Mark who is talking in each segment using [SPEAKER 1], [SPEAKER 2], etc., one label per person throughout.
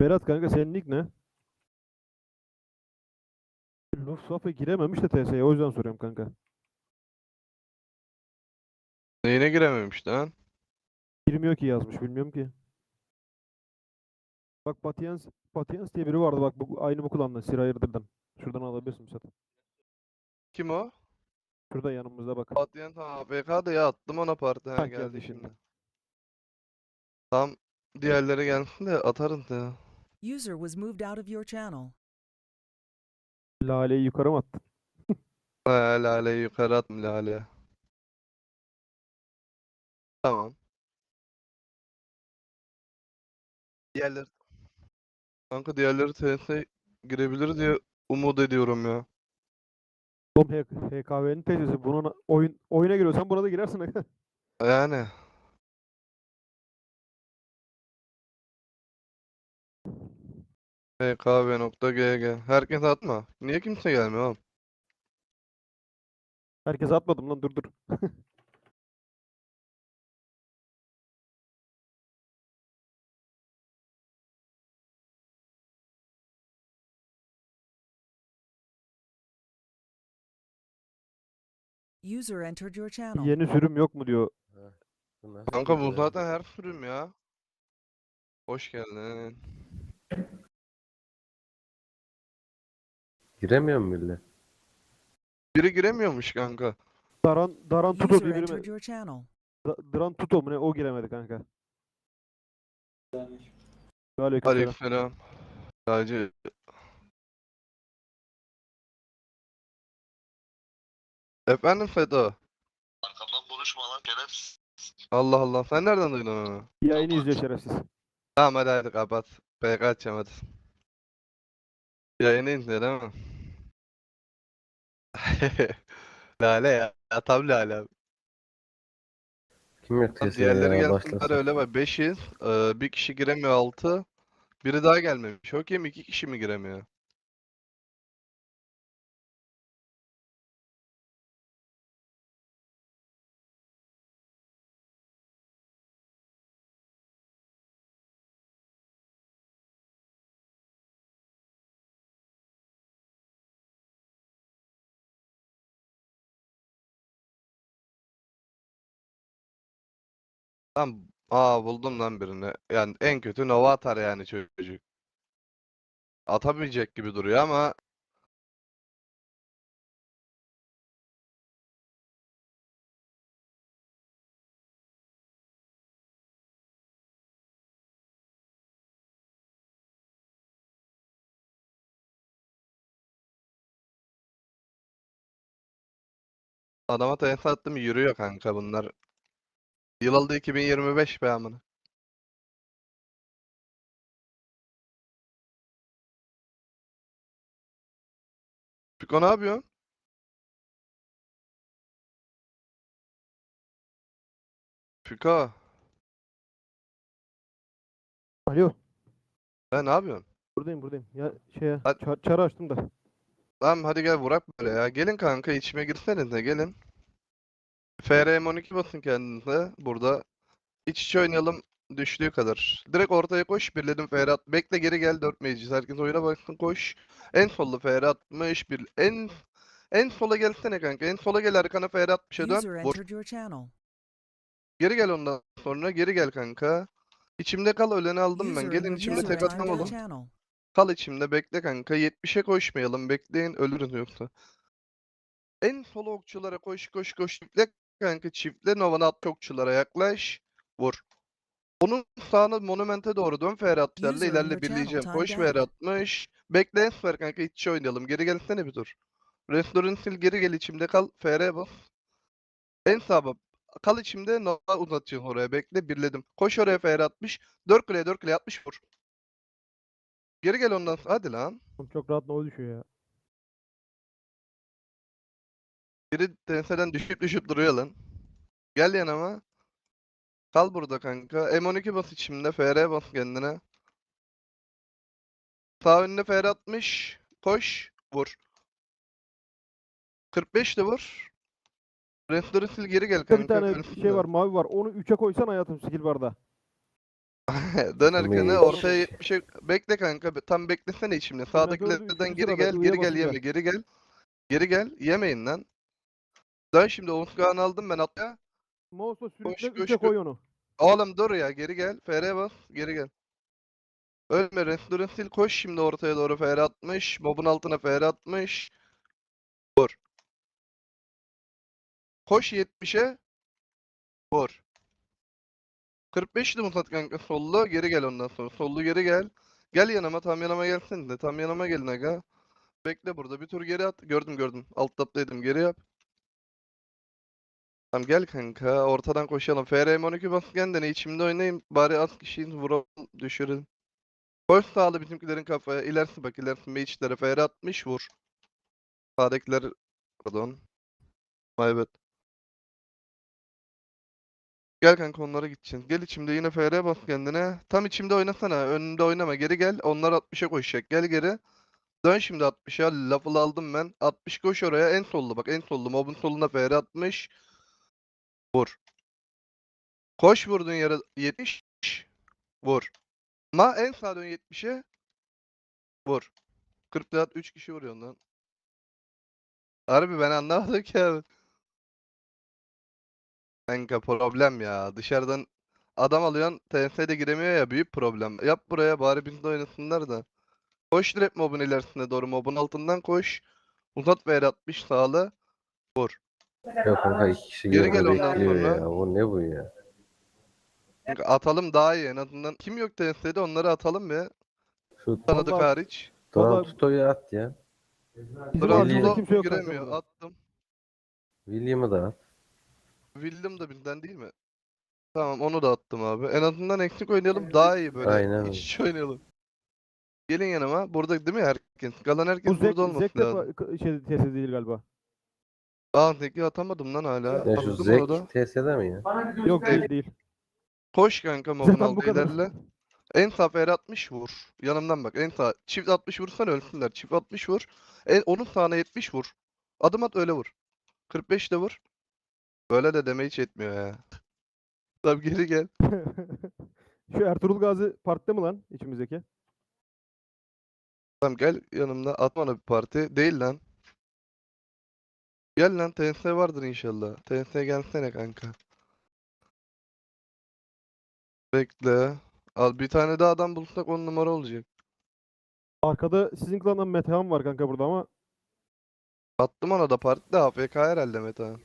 [SPEAKER 1] Berat kanka senin nick ne? Luftwaffe girememiş de TS'ye o yüzden soruyorum kanka.
[SPEAKER 2] Neyine girememiş lan?
[SPEAKER 1] Girmiyor ki yazmış bilmiyorum ki. Bak Patiens, Patiens diye biri vardı bak bu, aynı bu kullandı Sir Hayırdır'dan. Şuradan alabilirsin zaten.
[SPEAKER 2] Kim o?
[SPEAKER 1] Şurada yanımızda bak.
[SPEAKER 2] Patlayan tamam AFK'da ya attım ona parti. Ha geldi
[SPEAKER 1] geldi
[SPEAKER 2] şimdi. Tam diğerleri gelsin de atarız ya.
[SPEAKER 3] User was moved out of your channel.
[SPEAKER 1] Lale'yi yukarı mı attın?
[SPEAKER 2] Ha, laleyi yukarı atma lale. Tamam. Diğerleri Kanka diğerleri TS girebilir diye umut ediyorum ya.
[SPEAKER 1] Oğlum HKV'nin TS'si bunun oyun oyuna giriyorsan buna da girersin.
[SPEAKER 2] Yani. pkv.gg Herkes atma. Niye kimse gelmiyor oğlum?
[SPEAKER 1] Herkese atmadım lan dur dur.
[SPEAKER 3] User entered your channel.
[SPEAKER 1] Yeni sürüm yok mu diyor.
[SPEAKER 2] Kanka bu zaten her sürüm ya. Hoş geldin.
[SPEAKER 4] Giremiyor mu millet?
[SPEAKER 2] Biri giremiyormuş kanka.
[SPEAKER 1] Daran Daran Tuto
[SPEAKER 3] User
[SPEAKER 1] diye biri
[SPEAKER 3] entered
[SPEAKER 1] mi?
[SPEAKER 3] your channel.
[SPEAKER 1] Da- Daran Tuto mu ne? O giremedi kanka. Aleykümselam.
[SPEAKER 2] Aleykümselam. Sadece Efendim Feda.
[SPEAKER 5] Arkamdan konuşma lan şerefsiz.
[SPEAKER 2] Allah Allah. Sen nereden duydun onu?
[SPEAKER 1] Yayını izliyor şerefsiz.
[SPEAKER 2] Tamam hadi hadi kapat. PK açacağım hadi. Yayını izle değil mi? Lale ya. ya tam lale abi.
[SPEAKER 4] Kim yok
[SPEAKER 2] Lan
[SPEAKER 4] TS'ye
[SPEAKER 2] Diğerleri
[SPEAKER 4] ya
[SPEAKER 2] gelsinler
[SPEAKER 4] başlasın.
[SPEAKER 2] öyle var. 5'iz. Ee, bir kişi giremiyor 6. Biri daha gelmemiş. Okey mi? 2 kişi mi giremiyor? Tamam. Aa buldum lan birini. Yani en kötü Nova atar yani çocuk. Atamayacak gibi duruyor ama adama TS attım yürüyor kanka bunlar. Yıl oldu 2025 be amına. Piko ne yapıyorsun? Piko,
[SPEAKER 1] Alo.
[SPEAKER 2] ben ne yapıyorsun?
[SPEAKER 1] Buradayım buradayım. Ya şeye
[SPEAKER 2] Hadi.
[SPEAKER 1] çar, çarı açtım da.
[SPEAKER 2] Tamam hadi gel vurak böyle ya. Gelin kanka içime girsenize gelin. FRM12 basın kendinize burada. İç içe oynayalım düştüğü kadar. Direkt ortaya koş birledim FR at. Bekle geri gel 4 meclis. Herkes oyuna baksın koş. En solda FR 60 bir en en sola gelsene kanka. En sola gel arkana FR 60'a
[SPEAKER 3] User
[SPEAKER 2] dön.
[SPEAKER 3] Channel.
[SPEAKER 2] Geri gel ondan sonra geri gel kanka. İçimde kal öleni aldım ben. Gelin içimde tek atmam oğlum. Kal içimde bekle kanka. 70'e koşmayalım. Bekleyin ölürüz yoksa. En sol okçulara koş koş koş. Çiftle kanka çiftle Nova'na at okçulara yaklaş. Vur. Onun sağına monumente doğru dön Ferhatlarla ilerle birleyeceğim. Koş. Ferhat'mış. Bekle Esfer kanka iç içe oynayalım. Geri gelsene bir dur. Restoran sil geri gel içimde kal. FR bas. En sağa. Kal içimde Nova uzatıyorum oraya. Bekle birledim. Koş oraya FR 60. 4 kuleye 4 kuleye 60 vur. Geri gel ondan sonra. Hadi lan.
[SPEAKER 1] Oğlum Çok rahat nova düşüyor ya.
[SPEAKER 2] Biri TNS'den düşüp düşüp duruyor lan. Gel yanıma. Kal burada kanka. M12 bas içimde. FR bas kendine. Sağ önüne FR 60. Koş. Vur. 45 de vur. Restore sil geri gel
[SPEAKER 1] Bir
[SPEAKER 2] kanka.
[SPEAKER 1] bir tane
[SPEAKER 2] ölsün
[SPEAKER 1] şey var mavi var. Onu 3'e koysan hayatım skill barda.
[SPEAKER 2] Dön arkanı
[SPEAKER 4] Meç.
[SPEAKER 2] ortaya 70'e bekle kanka tam beklesene içimde sağdakilerden geri gel geri gel yeme geri gel geri gel yemeyin lan Dön şimdi Umutkan'ı aldım ben atla
[SPEAKER 1] Mouse'la sürükle
[SPEAKER 2] koş,
[SPEAKER 1] üçe
[SPEAKER 2] koş.
[SPEAKER 1] koy onu.
[SPEAKER 2] Oğlum dur ya geri gel. FR bas geri gel. Ölme Restore sil. Koş şimdi ortaya doğru FR atmış. Mobun altına FR atmış. Vur. Koş 70'e Vur. 45'ti Musat kanka. Sollu geri gel ondan sonra. Sollu geri gel. Gel yanıma tam yanıma gelsin de. Tam yanıma gelin aga. Bekle burada bir tur geri at. Gördüm gördüm. Alt taptaydım geri yap Tamam gel kanka ortadan koşalım FR 12 bas kendine içimde oynayayım bari az kişiyi vuralım düşürün Koş sağlı bizimkilerin kafaya ilerisi bak ilerisi mage'lere FR 60 vur Sağdakiler pardon My bad. Gel kanka onlara gideceksin. Gel içimde yine FR bas kendine. Tam içimde oynasana. Önünde oynama. Geri gel. Onlar 60'a koşacak. Gel geri. Dön şimdi 60'a. Lafı aldım ben. 60 koş oraya. En sollu bak. En sollu. Mobun soluna FR 60. Vur. Koş vurdun yere 70. Vur. Ma en sağa dön 70'e. Vur. 40 at 3 kişi vuruyor lan. Harbi ben anlamadım ki abi. Kanka problem ya. Dışarıdan adam alıyorsun TNS'de giremiyor ya büyük problem. Yap buraya bari biz de oynasınlar da. Koş direkt mobun ilerisine doğru mobun altından koş. Uzat ve el 60 sağla.
[SPEAKER 4] Ya kanka iki kişi
[SPEAKER 2] Geri gel ondan
[SPEAKER 4] bekliyor
[SPEAKER 2] sonra.
[SPEAKER 4] ya. O ne bu ya?
[SPEAKER 2] Kanka atalım daha iyi en azından. Kim yok TNS'de onları atalım ya.
[SPEAKER 4] Şu
[SPEAKER 2] Tanıdık
[SPEAKER 1] Vallahi-
[SPEAKER 2] hariç.
[SPEAKER 4] Duran
[SPEAKER 1] Vallahi-
[SPEAKER 4] Tuto'yu at ya.
[SPEAKER 1] Bizim
[SPEAKER 2] Duran
[SPEAKER 1] kimse yok kanka
[SPEAKER 2] giremiyor.
[SPEAKER 1] burada.
[SPEAKER 2] Attım.
[SPEAKER 4] William'ı da at.
[SPEAKER 2] William da bizden değil mi? Tamam onu da attım abi. En azından eksik oynayalım daha iyi böyle.
[SPEAKER 4] Aynen
[SPEAKER 2] İç
[SPEAKER 4] öyle.
[SPEAKER 2] içe oynayalım. Gelin yanıma. Burada değil mi herkes? Kalan
[SPEAKER 1] Bu
[SPEAKER 2] herkes
[SPEAKER 1] Zek,
[SPEAKER 2] burada olması
[SPEAKER 1] Zek de
[SPEAKER 2] lazım.
[SPEAKER 1] şey, TSS değil galiba.
[SPEAKER 2] Aa teki atamadım lan hala.
[SPEAKER 4] Ya şu
[SPEAKER 2] Attım
[SPEAKER 4] Zek. TS'de mi ya?
[SPEAKER 1] Yok değil değil.
[SPEAKER 2] Koş kanka mobun
[SPEAKER 1] Zaten bu
[SPEAKER 2] aldı
[SPEAKER 1] kadar.
[SPEAKER 2] ilerle. En sağ FR 60 vur. Yanımdan bak en sağ. Çift 60 vursan ölsünler. Çift 60 vur. En, onun sağına 70 vur. Adım at öyle vur. 45 de vur. Böyle de deme hiç etmiyor ya. Tamam geri gel.
[SPEAKER 1] Şu Ertuğrul Gazi partide mi lan içimizdeki?
[SPEAKER 2] Tamam gel yanımda. Atma ona bir parti. Değil lan. Gel lan TNS vardır inşallah. TNS gelsene kanka. Bekle. Al bir tane daha adam bulsak 10 numara olacak.
[SPEAKER 1] Arkada sizin klandan Metehan var kanka burada ama
[SPEAKER 2] Attım ona da parti de AFK herhalde Meta.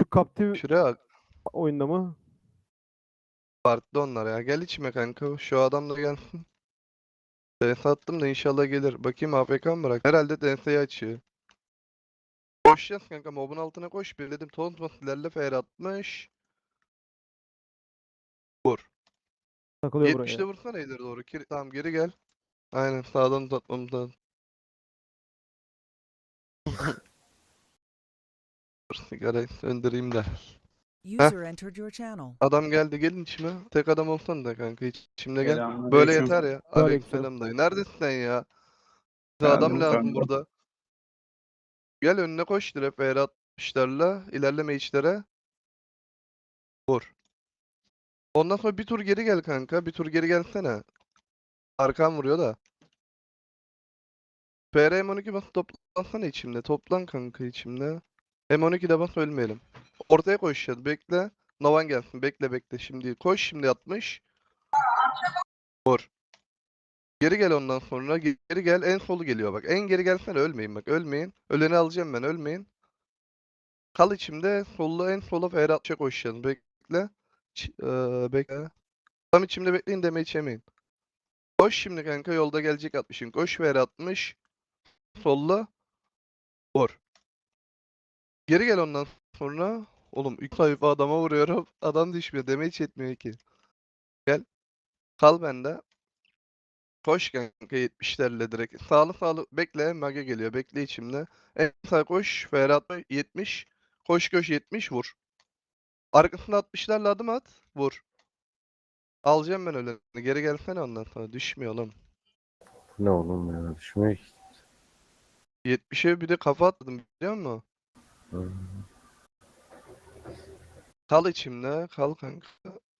[SPEAKER 1] şu Captive
[SPEAKER 2] Şuraya bak.
[SPEAKER 1] oyunda mı?
[SPEAKER 2] Partide onlar ya. Gel içime kanka. Şu adam da gelsin. DS attım da inşallah gelir. Bakayım AFK mı bırak? Herhalde DS'yi açıyor. Koşacağız kanka. Mobun altına koş. Birledim. Taunt bas ilerle. FR 60. Vur.
[SPEAKER 1] Takılıyor
[SPEAKER 2] 70'de
[SPEAKER 1] buraya.
[SPEAKER 2] vursana ileri doğru. Kir- Tamam geri gel. Aynen sağdan uzatmamız lazım. Dur sigarayı söndüreyim de.
[SPEAKER 3] User entered your channel.
[SPEAKER 2] Adam geldi gelin içime. Tek adam olsan da kanka hiç içimde gel.
[SPEAKER 6] Selamünaleyküm.
[SPEAKER 2] Böyle yeter ya.
[SPEAKER 1] Aleykümselam.
[SPEAKER 2] Dayı. Neredesin sen ya? Bize adam lazım
[SPEAKER 6] kanka.
[SPEAKER 2] burada. Gel önüne koş direkt FR 60'larla. ilerleme içlere. Vur. Ondan sonra bir tur geri gel kanka. Bir tur geri gelsene. Arkan vuruyor da. FR M12 bas toplansana içimde. Toplan kanka içimde. M12'de bas ölmeyelim. Ortaya koşacağız. Bekle. Novan gelsin. Bekle bekle. Şimdi koş şimdi 60. Vur. Geri gel ondan sonra. Geri gel. En solu geliyor bak. En geri gelsene ölmeyin bak. Ölmeyin. Öleni alacağım ben. Ölmeyin. Kal içimde. Sollu en sola FR 60'a koşacağız. Bekle. Ç- eee, bekle. Tam içimde bekleyin deme içemeyin. Koş şimdi kanka. Yolda gelecek 60'ın. Koş FR 60. Solla. Vur. Geri gel ondan sonra. Oğlum ilk sayfa adama vuruyorum. Adam düşmüyor. Deme hiç etmiyor ki. Gel. Kal bende. Koş kanka 70'lerle direkt. Sağlı sağlı bekle. Mage geliyor. Bekle içimde. En sağ koş. Ferhat 70. Koş koş 70 vur. Arkasında 60'larla adım at. Vur. Alacağım ben öyle. Geri gelsene ondan sonra. Düşmüyor oğlum.
[SPEAKER 4] Bu ne oğlum ya? Düşmüyor ki.
[SPEAKER 2] 70'e bir de kafa atladım biliyor musun?
[SPEAKER 4] Hı.
[SPEAKER 2] Kal içimde. Kal kanka.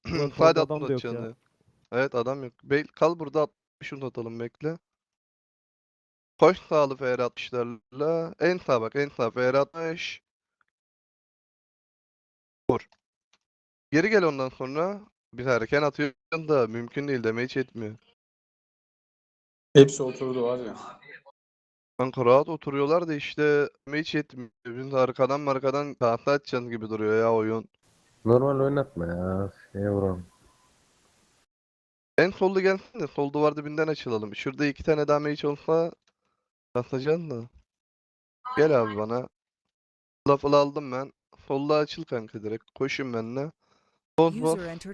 [SPEAKER 1] Ulan
[SPEAKER 2] Hadi
[SPEAKER 1] solda
[SPEAKER 2] 60
[SPEAKER 1] adam da yok ya.
[SPEAKER 2] ya. Evet adam yok. Bey, kal burada 60 uzatalım bekle. Koş sağlı FR 60'larla. En sağ bak en sağ FR 60. Vur. Geri gel ondan sonra. Bir erken atıyorsun da mümkün değil hiç etmiyor.
[SPEAKER 6] Hepsi oturdu var ya.
[SPEAKER 2] Kanka rahat oturuyorlar da işte hiç etmiyor. Biz arkadan markadan tahta atacaksın gibi duruyor ya oyun.
[SPEAKER 4] Normal oynatma ya. Şeye vuralım.
[SPEAKER 2] En sollu gelsin de sol duvar dibinden açılalım. Şurada iki tane daha mage olsa atacaksın da. Gel abi bana. Lafı aldım ben. Solda açıl kanka direkt. Koşun benimle.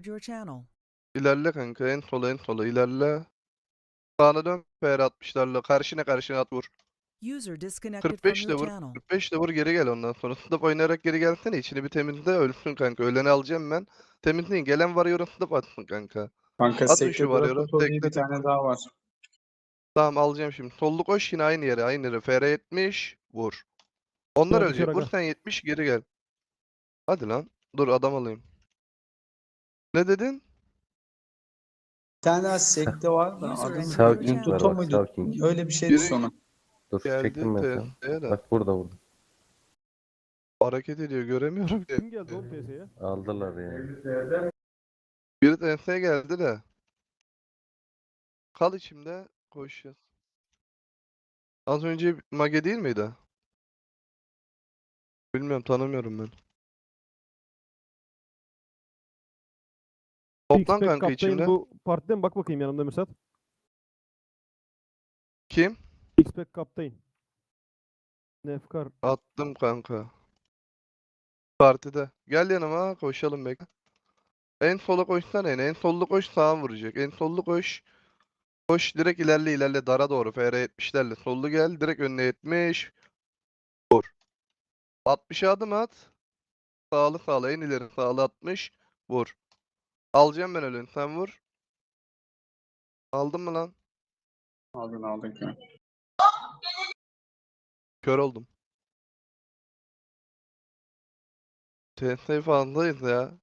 [SPEAKER 3] Your channel.
[SPEAKER 2] İlerle kanka. En sola en sola ilerle. Sağına dön. PR 60'larla. Karşına karşına at vur.
[SPEAKER 3] User disconnected from
[SPEAKER 2] 45 de vur.
[SPEAKER 3] channel.
[SPEAKER 2] 45 de vur geri gel ondan sonra. Sınıf oynayarak geri gelsene. İçini bir temizle ölsün kanka. Öleni alacağım ben. Temizleyin. Gelen var yorum sınıf atsın kanka.
[SPEAKER 6] Kanka
[SPEAKER 2] Atın
[SPEAKER 6] sekte
[SPEAKER 2] şu varıyoruz,
[SPEAKER 6] Drakoto diye
[SPEAKER 2] tekle
[SPEAKER 6] bir tane daha var.
[SPEAKER 2] Tamam alacağım şimdi. Sollu koş yine aynı yere. Aynı yere. FR 70. Vur. Onlar
[SPEAKER 1] Dön
[SPEAKER 2] ölecek. Vur
[SPEAKER 1] aga.
[SPEAKER 2] sen 70 geri gel. Hadi lan. Dur adam alayım. Ne dedin?
[SPEAKER 6] Bir tane daha sekte var da
[SPEAKER 3] User
[SPEAKER 6] adı
[SPEAKER 3] entered
[SPEAKER 6] ne?
[SPEAKER 3] your
[SPEAKER 4] Savking var bak? Savking.
[SPEAKER 6] Öyle bir şeydi
[SPEAKER 2] Biri-
[SPEAKER 6] sonu.
[SPEAKER 4] Dur
[SPEAKER 2] Geldi
[SPEAKER 4] çektim ben sana.
[SPEAKER 2] PS'ye de.
[SPEAKER 4] Bak burada burada.
[SPEAKER 2] Hareket ediyor göremiyorum. ki.
[SPEAKER 1] Kim geldi oğlum PS'ye?
[SPEAKER 4] Aldılar yani.
[SPEAKER 2] Biri TS'ye geldi de. Kal içimde koşacağız. Az önce Mage değil miydi? Bilmiyorum tanımıyorum ben. Toplan kanka
[SPEAKER 1] kaptayın
[SPEAKER 2] içimde.
[SPEAKER 1] bu partiden bak bakayım yanımda Müsat.
[SPEAKER 2] Kim?
[SPEAKER 1] X-Pack kaptayın. Nefkar.
[SPEAKER 2] Attım kanka. Partide. Gel yanıma koşalım bekle. En sola koşsana en. En sollu koş sağa vuracak. En sollu koş. Koş direkt ilerle ilerle dara doğru. FR 70'lerle. Sollu gel. Direkt önüne 70. Vur. 60'a adım at. Sağlı sağlı en ileri sağlı 60. Vur. Alacağım ben ölün. Sen vur. Aldın mı lan?
[SPEAKER 6] Aldın aldın ki.
[SPEAKER 2] Kör oldum. TS fazlayız ya.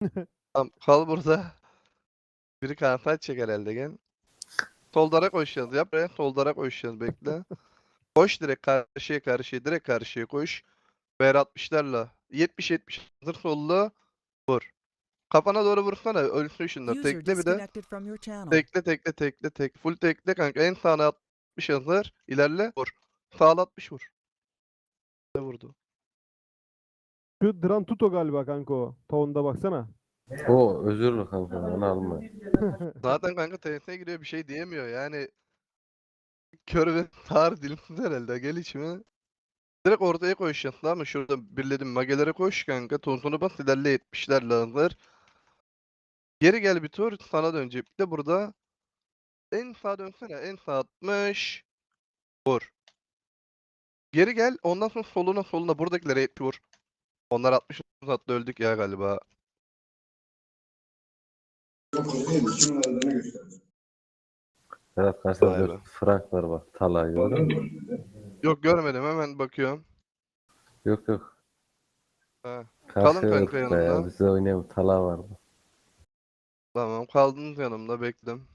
[SPEAKER 2] Tamam, kal burada. Biri kanser açacak herhalde gel. Sol dara koşacağız. Yap be. Sol dara koşacağız. Bekle. Koş direkt karşıya karşıya. Direkt karşıya koş. Ver 60'larla. 70 70. Hazır sollu. Vur. Kafana doğru vursana. Ölsün şunlar. Tekle bir de. Tekle tekle tekle tek. Full tekle kanka. En sağına 60 hazır. İlerle. Vur. Sağla 60 vur. Ne vurdu?
[SPEAKER 1] Şu Dran Tuto galiba kanka o. Town'da baksana.
[SPEAKER 4] O özürlü kanka onu alma.
[SPEAKER 2] Zaten kanka TNT'ye giriyor bir şey diyemiyor yani. Kör ve sağır dilimsiz herhalde. Gel içime. Direkt ortaya koşacaksın tamam mı? Şurada birledim magelere koş kanka. Tonsunu bas ilerle 70'ler lazır. Geri gel bir tur sana dönecek. Bir de burada en sağa dönsene. En sağ 60. Vur. Geri gel. Ondan sonra soluna soluna buradakilere 70 vur. Onlar 60 uzattı öldük ya galiba.
[SPEAKER 4] Berat karşıda
[SPEAKER 2] Vay
[SPEAKER 4] bir
[SPEAKER 2] be.
[SPEAKER 4] Frank var bak. Talay gördün mü?
[SPEAKER 2] Yok görmedim hemen bakıyorum.
[SPEAKER 4] Yok yok.
[SPEAKER 2] Ha.
[SPEAKER 4] Karşı
[SPEAKER 2] kanka
[SPEAKER 4] ırkta ya.
[SPEAKER 2] yanımda.
[SPEAKER 4] Bize oynayan Tala vardı.
[SPEAKER 2] Tamam kaldınız yanımda bekledim.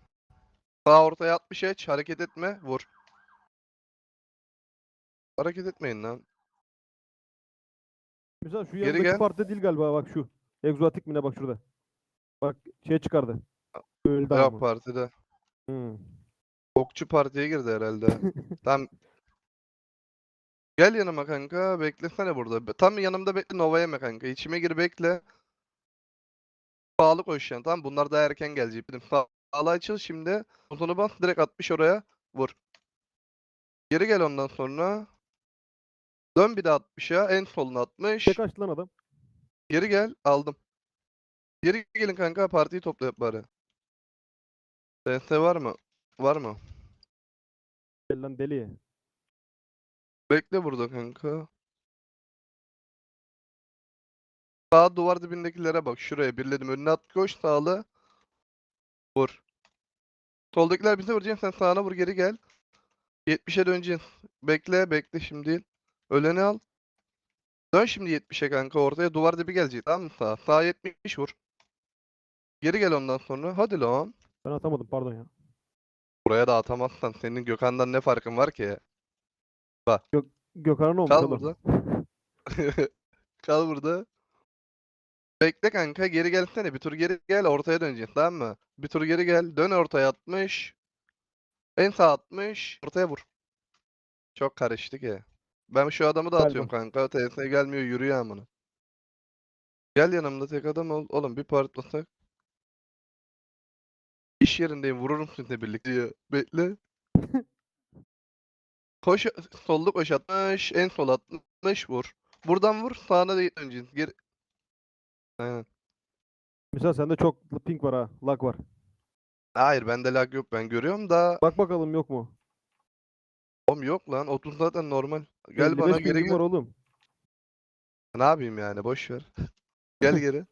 [SPEAKER 2] Sağ ortaya 60 geç hareket etme vur. Hareket etmeyin lan.
[SPEAKER 1] Müsat şu
[SPEAKER 2] Geri
[SPEAKER 1] yanındaki
[SPEAKER 2] gel.
[SPEAKER 1] partide değil galiba bak şu. Egzotik mi ne bak şurada. Bak şey çıkardı. Öldü ama.
[SPEAKER 2] partide.
[SPEAKER 1] Hmm.
[SPEAKER 2] Okçu partiye girdi herhalde. Tam Gel yanıma kanka beklesene burada. Be- Tam yanımda bekle Nova yeme kanka. İçime gir bekle. Sağlı koşacaksın tamam bunlar daha erken gelecek. Benim sağ- sağlı açıl şimdi. Uzunu bas direkt 60 oraya. Vur. Geri gel ondan sonra. Dön bir de 60'a. En soluna 60.
[SPEAKER 1] Tek açtı lan adam.
[SPEAKER 2] Geri gel. Aldım. Geri gelin kanka. Partiyi topla yap bari. TS var mı? Var mı?
[SPEAKER 1] Gel lan deli.
[SPEAKER 2] Bekle burada kanka. Sağ duvar dibindekilere bak. Şuraya birledim. Önüne at koş sağlı. Vur. Soldakiler bize vuracak. Sen sağına vur geri gel. 70'e döneceksin. Bekle bekle şimdi. Öleni al. Dön şimdi 70'e kanka ortaya. Duvar dibi gelecek tamam mı sağ? Sağ 70 vur. Geri gel ondan sonra. Hadi lan.
[SPEAKER 1] Ben atamadım pardon ya.
[SPEAKER 2] Buraya da atamazsan senin Gökhan'dan ne farkın var ki?
[SPEAKER 1] Gökhan'a ne olmuş
[SPEAKER 2] Kal burada. Kal burada. Bekle kanka geri gelsene. Bir tur geri gel ortaya döneceksin tamam mı? Bir tur geri gel. Dön ortaya 60. En sağ 60. Ortaya vur. Çok karıştı ki. Ben şu adamı da
[SPEAKER 1] Gel
[SPEAKER 2] atıyorum kanka. TS gelmiyor yürüyor amına. Gel yanımda tek adam ol. Oğlum bir partlasak. İş yerindeyim vururum sizinle birlikte diyor. Bekle. Koş sollu koş 60 en sol 60 vur. Buradan vur sağına da döneceksin. Geri. Aynen.
[SPEAKER 1] Mesela sende çok ping var ha. Lag var.
[SPEAKER 2] Hayır bende lag yok ben görüyorum da
[SPEAKER 1] Bak bakalım yok mu?
[SPEAKER 2] oğlum yok lan 30 zaten normal. Gel
[SPEAKER 1] 55
[SPEAKER 2] bana geri gel.
[SPEAKER 1] var oğlum.
[SPEAKER 2] Ne yapayım yani boş ver. Gel geri.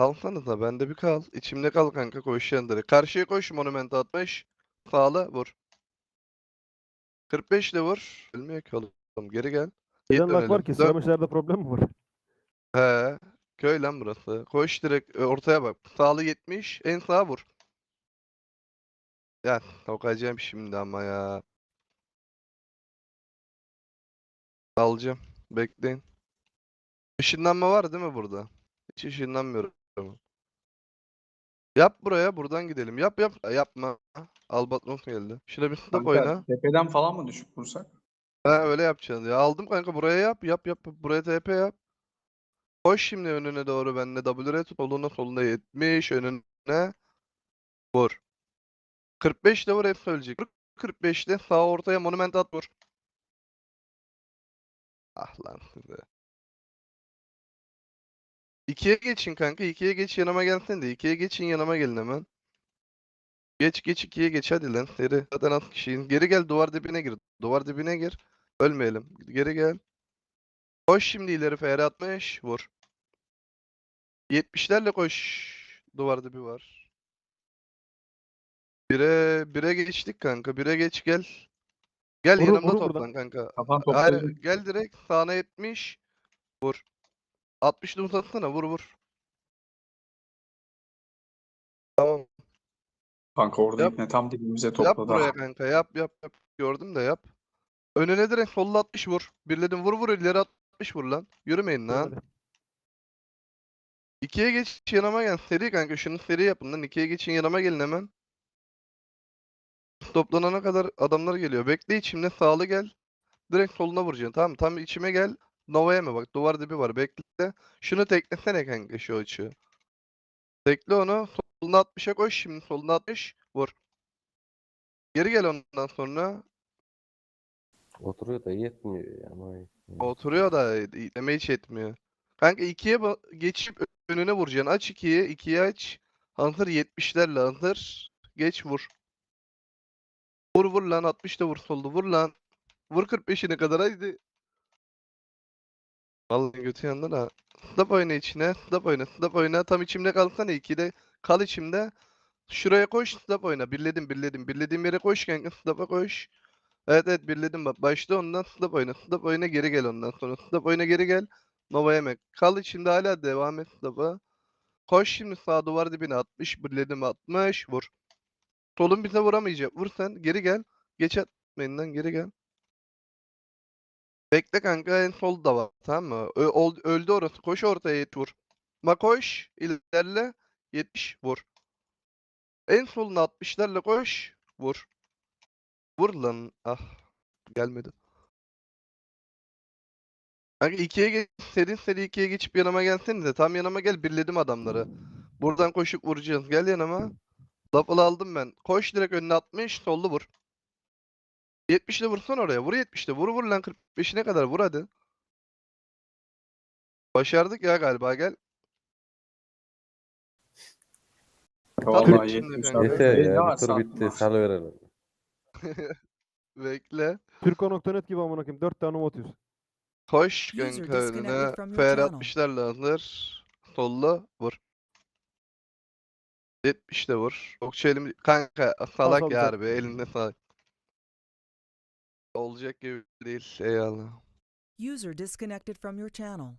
[SPEAKER 2] Kalsana da bende bir kal. İçimde kal kanka koşacaksın direkt. Karşıya koş monument 60. Sağla vur. 45 de vur. Ölmüyor ki oğlum. Geri gel.
[SPEAKER 1] Neden lag var ki? Sıramışlarda problem mi var?
[SPEAKER 2] He. Köy lan burası. Koş direkt e, ortaya bak. Sağlı 70. En sağa vur. Ya sokacağım şimdi ama ya. Alacağım. Bekleyin. Işınlanma var değil mi burada? Hiç ışınlanmıyorum. Yap buraya. Buradan gidelim. Yap yap. Ay, Yapma. Albatros geldi. Şurada bir stop
[SPEAKER 6] Kanka,
[SPEAKER 2] oyna.
[SPEAKER 6] Tepeden falan mı düşüp vursak?
[SPEAKER 2] Ha öyle yapacaksın ya. Aldım kanka buraya yap. Yap yap. Buraya TP yap. Koş şimdi önüne doğru benle W tut. Soluna soluna 70 önüne. Vur. 45 de vur hepsi ölecek. 45'te sağ ortaya monument at vur. Ah lan size. 2'ye geçin kanka. 2'ye geç yanıma gelsin de. 2'ye geçin yanıma gelin hemen. Geç geç 2'ye geç hadi lan. Seri. Zaten az kişiyiz. Geri gel duvar dibine gir. Duvar dibine gir. Ölmeyelim. Geri gel. Koş şimdi ileri FR 60 vur. 70'lerle koş. Duvar dibi var. Bire bire geçtik kanka. Bire geç gel. Gel
[SPEAKER 1] Vurun,
[SPEAKER 2] yanımda
[SPEAKER 1] vurun
[SPEAKER 2] toplan
[SPEAKER 1] buradan.
[SPEAKER 2] kanka.
[SPEAKER 6] Kafan
[SPEAKER 2] Hayır
[SPEAKER 6] toplayın.
[SPEAKER 2] gel direkt sağına 70 vur. 60 da uzatsana vur vur. Tamam.
[SPEAKER 6] Kanka orada
[SPEAKER 2] Yap.
[SPEAKER 6] tam dibimize
[SPEAKER 2] Yap
[SPEAKER 6] topladı.
[SPEAKER 2] buraya kanka yap yap yap. Gördüm de yap. Önüne direkt solla 60 vur. Birledim vur vur ileri 60 vur lan. Yürümeyin lan. 2'ye geç yanıma gel. Seri kanka şunu seri yapın lan. 2'ye geçin yanıma gelin hemen. Toplanana kadar adamlar geliyor. Bekle içimde sağlı gel. Direkt soluna vuracaksın tamam mı? Tam içime gel. Nova'ya mı bak duvar dibi var bekle. Şunu teklesene kanka şu açığı. Tekle onu. Soluna 60'a koş şimdi. Soluna 60 vur. Geri gel ondan sonra.
[SPEAKER 4] Oturuyor da yetmiyor. Vay.
[SPEAKER 2] Oturuyor da itleme hiç etmiyor. Kanka 2'ye ba- geçip önüne vuracaksın. Aç 2'yi. 2'yi aç. Hunter 70'lerle Hunter. Geç vur. Vur vur lan 60 da vur solda vur lan. Vur 45'ine kadar haydi. Vallahi götü yandı da. Slap oyna içine. Slap oyna. Slap oyna. Tam içimde kalsana 2'de. Kal içimde. Şuraya koş. Slap oyna. Birledim birledim. Birlediğim yere koş kanka. Slap'a koş. Evet evet birledim bak. Başta ondan slap oyna. Slap oyna geri gel ondan sonra. Slap oyna geri gel. Nova yemek. Kal içinde hala devam et slap'a. Koş şimdi sağ duvar dibine 60. Birledim 60. Vur. Solun bize vuramayacak. Vur sen. Geri gel. Geç atmayından geri gel. Bekle kanka en sol da var. Tamam mı? Ö- ol- öldü orası. Koş ortaya yet vur. Ma koş. ilerle. 70 vur. En soluna 60'larla koş. Vur. Vur lan. Ah. Gelmedi. Kanka 2'ye geç. Serin seri 2'ye geçip yanıma gelsene de. Tam yanıma gel. Birledim adamları. Buradan koşup vuracağız. Gel yanıma. Lafını aldım ben. Koş direkt önüne 60. Sollu vur. 70'le vursan oraya. Vur 70'le. Vur vur lan 45'ine kadar vur hadi. Başardık ya galiba gel.
[SPEAKER 6] Vallahi
[SPEAKER 2] içinde
[SPEAKER 6] yetmiş abi.
[SPEAKER 4] Yeter ya.
[SPEAKER 6] var,
[SPEAKER 4] tur bitti.
[SPEAKER 6] var.
[SPEAKER 4] Salıverelim.
[SPEAKER 2] Bekle.
[SPEAKER 1] Türko.net gibi amına koyayım. 4 tane atıyoruz.
[SPEAKER 2] Koş
[SPEAKER 3] User
[SPEAKER 2] kanka önüne.
[SPEAKER 3] disconnected from your
[SPEAKER 2] FR
[SPEAKER 3] channel.
[SPEAKER 2] 60'larla hazır. Solla vur. 70 de vur. Okçu elim kanka salak
[SPEAKER 1] sal,
[SPEAKER 2] ya harbi elinde salak. Olacak gibi değil. Eyvallah.
[SPEAKER 3] User disconnected from your channel.